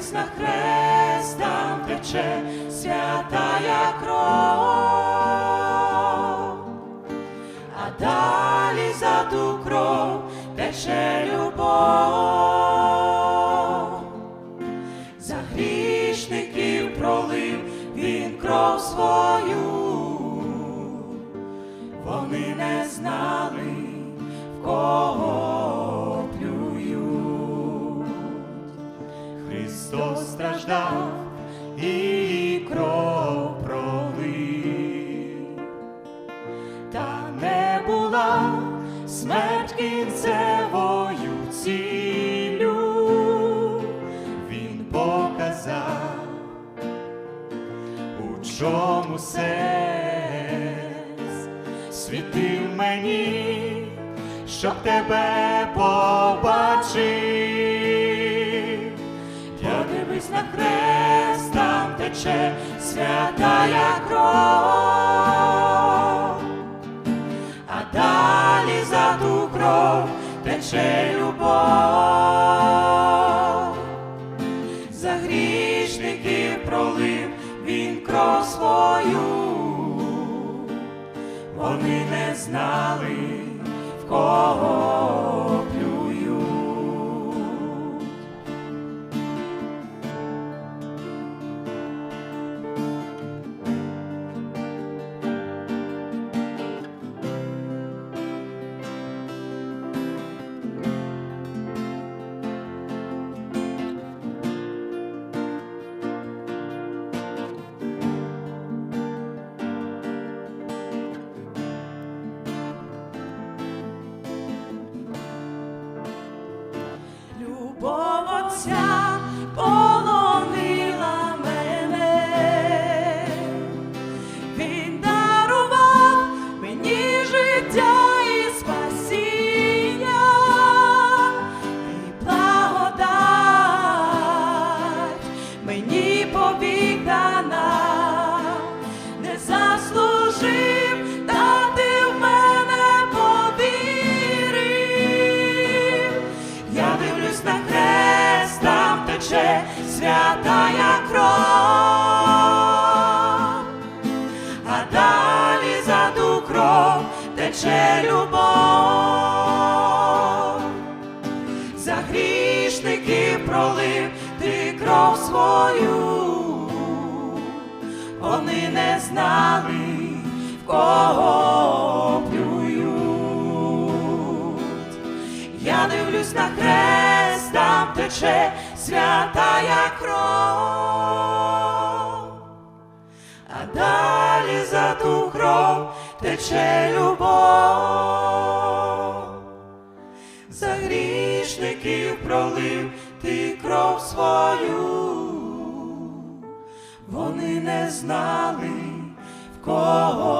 Подивись на хрест, там тече святая кров, а далі за ту кров тече любов, за грішників пролив він кров свою, вони не знали, в кого Страждав і кров пролив, та не була смерть кінцевою ціллю, він показав, у чому сенс. Світив мені, щоб тебе побачив. На хрест, тече святая кров, а далі за ту кров тече любов. За грішників пролив він кров свою, вони не знали, в кого святая кров, а далі за ту кров тече любов. За грішників пролив ти кров свою, вони не знали, в кого. Я дивлюсь на хрест, там тече святая кров, а далі за ту кров тече любов. За грішників пролив ти кров свою, вони не знали, в кого